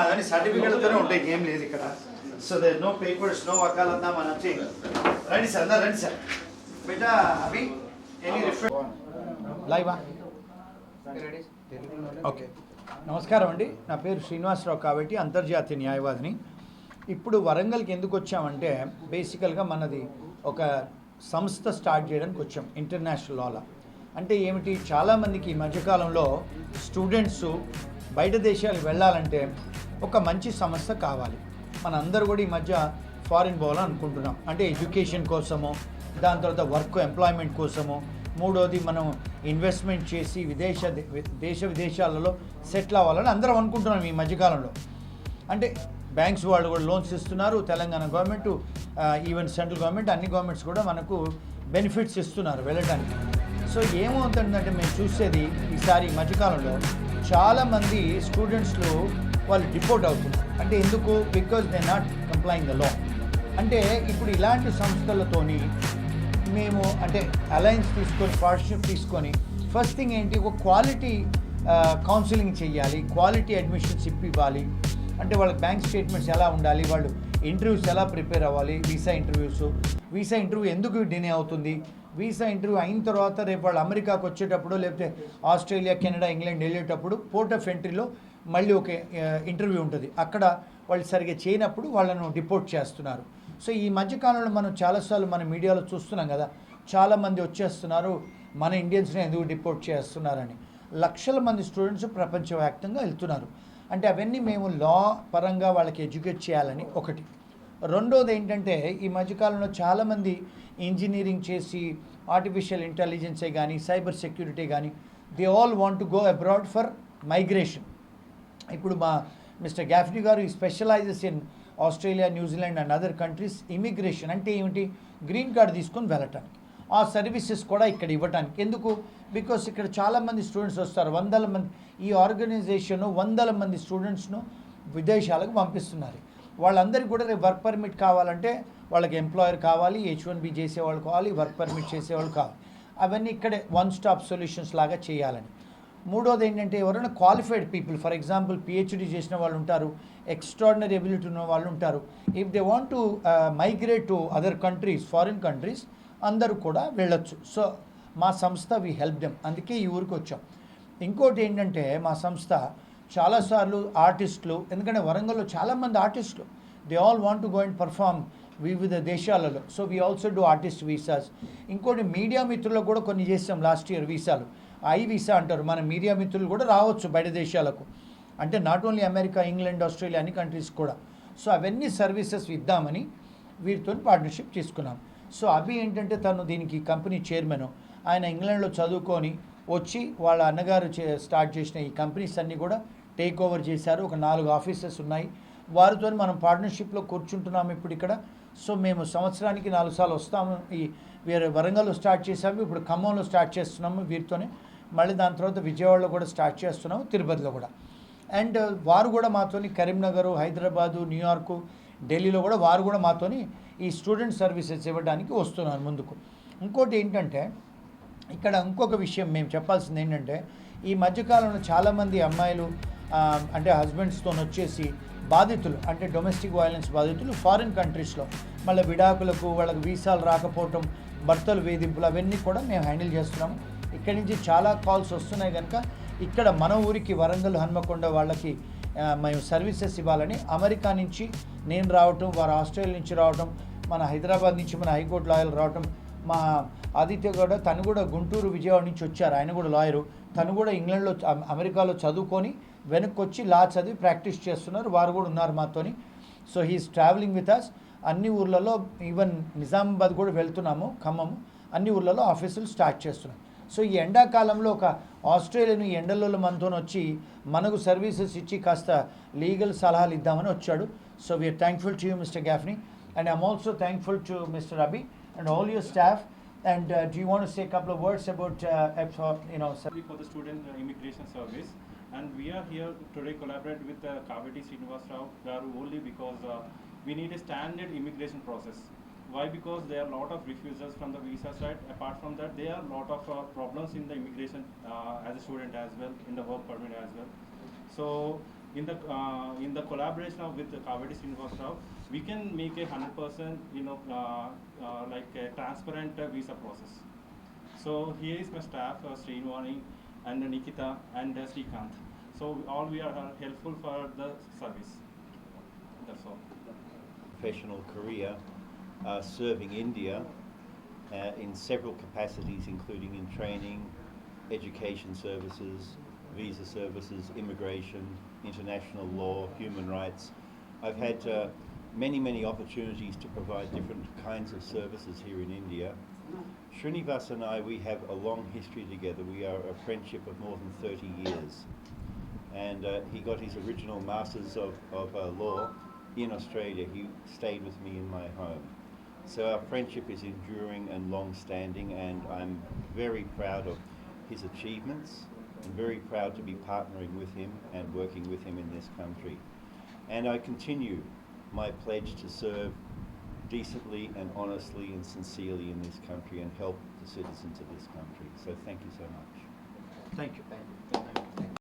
అవన్నీ సర్టిఫికేట్తోనే ఉంటాయి ఏం లేదు ఇక్కడ. So they no papers no వకాలన్నా మన వచ్చి రండి సార్ అందరు రండి సార్. బిడ్డ అవి ఎనీ రిఫర్ లైవా ఓకే నమస్కారం అండి. నా పేరు శ్రీనివాసరావు కాబట్టి అంతర్జాతీయ న్యాయవాదిని. ఇప్పుడు వరంగల్కి ఎందుకు వచ్చామంటే బేసికల్గా మనది ఒక సంస్థ స్టార్ట్ చేయడానికి వచ్చాం ఇంటర్నేషనల్ లాలో అంటే ఏమిటి? చాలామందికి ఈ మధ్యకాలంలో స్టూడెంట్స్ బయట దేశాలు వెళ్ళాలంటే ఒక మంచి సంస్థ కావాలి. మనందరూ కూడా ఈ మధ్య ఫారిన్ పోవాలని అనుకుంటున్నాం. అంటే ఎడ్యుకేషన్ కోసము దాని తర్వాత వర్క్ ఎంప్లాయ్మెంట్ కోసము మూడోది మనం ఇన్వెస్ట్మెంట్ చేసి విదేశ దేశ విదేశాలలో సెటిల్ అవ్వాలని అందరం అనుకుంటున్నాం ఈ మధ్యకాలంలో. అంటే బ్యాంక్స్ వాళ్ళు కూడా లోన్స్ ఇస్తున్నారు Telangana government even central government అన్ని గవర్నమెంట్స్ కూడా మనకు బెనిఫిట్స్ ఇస్తున్నారు వెళ్ళడానికి సో ఏమవుతుందంటే మేము చూసేది ఈసారి మధ్యకాలంలో చాలామంది స్టూడెంట్స్లు వాళ్ళు డిపోర్ట్ అవుతున్నారు. అంటే ఎందుకు? Because they not complying the law. అంటే ఇప్పుడు ఇలాంటి సంస్థలతోని మేము అంటే అలయన్స్ తీసుకొని పార్ట్నర్షిప్ తీసుకొని ఫస్ట్ థింగ్ ఏంటి? ఒక క్వాలిటీ కౌన్సిలింగ్ చేయాలి క్వాలిటీ అడ్మిషన్స్ ఇప్పివ్వాలి అంటే వాళ్ళ బ్యాంక్ స్టేట్మెంట్స్ ఎలా ఉండాలి? వాళ్ళు ఇంటర్వ్యూస్ ఎలా ప్రిపేర్ అవ్వాలి? Visa interviews. వీసా ఇంటర్వ్యూ ఎందుకు డినే అవుతుంది? వీసా ఇంటర్వ్యూ అయిన తర్వాత రేపు వాళ్ళు అమెరికాకు వచ్చేటప్పుడు లేకపోతే ఆస్ట్రేలియా కెనడా ఇంగ్లాండ్ వెళ్ళేటప్పుడు పోర్ట్ ఆఫ్ ఎంట్రీలో మళ్ళీ ఒక ఇంటర్వ్యూ ఉంటుంది. అక్కడ వాళ్ళు సరిగ్గా చేయనప్పుడు వాళ్ళను డిపోర్ట్ చేస్తున్నారు. సో ఈ మధ్యకాలంలో మనం చాలాసార్లు మన మీడియాలో చూస్తున్నాం కదా చాలామంది వచ్చేస్తున్నారు మన ఇండియన్స్ని ఎందుకు డిపోర్ట్ చేస్తున్నారని. లక్షల మంది స్టూడెంట్స్ ప్రపంచవ్యాప్తంగా వెళ్తున్నారు. అంటే అవన్నీ మేము లా పరంగా వాళ్ళకి ఎడ్యుకేట్ చేయాలని ఒకటి. రెండోది ఏంటంటే ఈ మధ్యకాలంలో చాలామంది ఇంజనీరింగ్ చేసి ఆర్టిఫిషియల్ ఇంటెలిజెన్సే కానీ సైబర్ సెక్యూరిటీ కానీ they all want to go abroad for migration ఇప్పుడు మా మిస్టర్ గ్యాఫ్నీ గారు ఈ specializes in Australia New Zealand and other countries immigration అంటే ఏమిటి? గ్రీన్ కార్డ్ తీసుకొని వెళ్ళటానికి. ఆ సర్వీసెస్ కూడా ఇక్కడ ఇవ్వటానికి. ఎందుకు? బికాస్ ఇక్కడ చాలామంది స్టూడెంట్స్ వస్తారు. వందల మంది ఈ ఆర్గనైజేషన్ వందల మంది స్టూడెంట్స్ను విదేశాలకు పంపిస్తున్నారు. వాళ్ళందరికీ కూడా రేపు వర్క్ పర్మిట్ కావాలంటే వాళ్ళకి ఎంప్లాయర్ కావాలి హెచ్ వన్ బి చేసేవాళ్ళు కావాలి వర్క్ పర్మిట్ చేసేవాళ్ళు కావాలి. అవన్నీ ఇక్కడే వన్ స్టాప్ సొల్యూషన్స్ లాగా చేయాలని. మూడోది ఏంటంటే ఎవరైనా qualified people for example PhD చేసిన వాళ్ళు ఉంటారు ఎక్స్ట్రాడినరీ ఎబిలిటీ ఉన్న వాళ్ళు ఉంటారు. If they want to migrate to other countries foreign countries అందరూ కూడా వెళ్ళొచ్చు. సో మా సంస్థ వి హెల్ప్ దెమ్ అందుకే ఈ ఊరికి వచ్చాం. ఇంకోటి ఏంటంటే మా సంస్థ చాలాసార్లు ఆర్టిస్టులు ఎందుకంటే వరంగల్లో చాలామంది ఆర్టిస్టులు they all want to go and perform వివిధ దేశాలలో. So we also do artist visas ఇంకోటి మీడియా మిత్రులకు కూడా కొన్ని చేసాం లాస్ట్ ఇయర్ వీసాలు ఐ వీసా అంటారు. మన మీడియా మిత్రులు కూడా రావచ్చు బయట దేశాలకు. అంటే not only America England Australia అన్ని కంట్రీస్ కూడా. సో అవన్నీ సర్వీసెస్ ఇద్దామని వీరితో పార్ట్నర్షిప్ తీసుకున్నాం. సో అవి ఏంటంటే తను దీనికి కంపెనీ చైర్మన్ ఆయన ఇంగ్లాండ్లో చదువుకొని వచ్చి వాళ్ళ అన్నగారు చే- స్టార్ట్ చేసిన ఈ కంపెనీస్ అన్నీ కూడా టేక్ ఓవర్ చేశారు. ఒక నాలుగు ఆఫీసెస్ ఉన్నాయి. వారితో మనం పార్ట్నర్షిప్లో కూర్చుంటున్నాము ఇప్పుడు ఇక్కడ. సో మేము సంవత్సరానికి నాలుగు సార్లు వస్తాము. ఈ వేరే వరంగల్లో స్టార్ట్ చేసాము ఇప్పుడు ఖమ్మంలో స్టార్ట్ చేస్తున్నాము వీరితోనే. మళ్ళీ దాని తర్వాత విజయవాడలో కూడా స్టార్ట్ చేస్తున్నాము తిరుపతిలో కూడా. అండ్ వారు కూడా మాతోని కరీంనగర్ హైదరాబాదు న్యూయార్కు ఢిల్లీలో కూడా వారు కూడా మాతోని ఈ స్టూడెంట్ సర్వీసెస్ ఇవ్వడానికి వస్తున్నారు ముందుకు. ఇంకోటి ఏంటంటే ఇక్కడ ఇంకొక విషయం మేము చెప్పాల్సింది ఏంటంటే ఈ మధ్యకాలంలో చాలామంది అమ్మాయిలు Um, అంటే హస్బెండ్స్తో వచ్చేసి బాధితులు అంటే డొమెస్టిక్ వైలెన్స్ బాధితులు ఫారిన్ కంట్రీస్లో మళ్ళీ విడాకులకు వాళ్ళకి వీసాలు రాకపోవటం భర్తలు వేధింపులు అవన్నీ కూడా మేము హ్యాండిల్ చేస్తున్నాము. ఇక్కడి నుంచి చాలా కాల్స్ వస్తున్నాయి కనుక ఇక్కడ మన ఊరికి వరంగల్ హన్మకొండ వాళ్ళకి మేము సర్వీసెస్ ఇవ్వాలని అమెరికా నుంచి నేను రావటం వారు ఆస్ట్రేలియా నుంచి రావటం మన హైదరాబాద్ నుంచి మన హైకోర్టు లాయర్లు రావటం మా ఆదిత్య గౌడ తను కూడా గుంటూరు విజయవాడ నుంచి వచ్చారు. ఆయన కూడా లాయరు. తను కూడా ఇంగ్లాండ్లో అమెరికాలో చదువుకొని వెనక్కి వచ్చి లా చదివి ప్రాక్టీస్ చేస్తున్నారు. వారు కూడా ఉన్నారు మాతోని. So he's travelling with us అన్ని ఊర్లలో ఈవెన్ నిజామాబాద్ కూడా వెళ్తున్నాము ఖమ్మము. అన్ని ఊర్లలో ఆఫీసులు స్టార్ట్ చేస్తున్నాం. సో ఈ ఎండాకాలంలో ఒక ఆస్ట్రేలియన్ ఎండలలో మనతో వచ్చి మనకు సర్వీసెస్ ఇచ్చి కాస్త లీగల్ సలహాలు ఇద్దామని వచ్చాడు. So we're thankful to you mister Gaffney and I'm also thankful to mister Abi and all your staff And uh, do you want to say a couple of words about uh, you know for the student uh, immigration service? And we are here today collaborate with uh, Kaveti Srinivas Rao Garu only because uh, we need a standard immigration process. Why? Because there are a lot of refusals from the visa side. Apart from that, there are a lot of uh, problems in the immigration uh, as a student as well, in the work permit as well. So in the uh, in the collaboration with the Kaveti Srinivas Rao, we can make a hundred percent, you know, uh, uh, like a transparent visa process. So here is my staff, uh, Srinivani and Nikita and uh, Srikanth. So all we are uh, helpful for the service. That's all. professional career uh, serving India uh, in several capacities, including in training, education services, visa services, immigration, international law, human rights. I've had uh, many, many opportunities to provide different kinds of services here in India. Srinivas and I, we have a long history together. We are a friendship of more than 30 years. And uh, he got his original Masters of, of uh, Law in Australia. He stayed with me in my home. So our friendship is enduring and long standing, and I'm very proud of his achievements and very proud to be partnering with him and working with him in this country. And I continue my pledge to serve decently and honestly and sincerely in this country and help the citizens of this country. So thank you so much. Thank you. Thank. Thank you.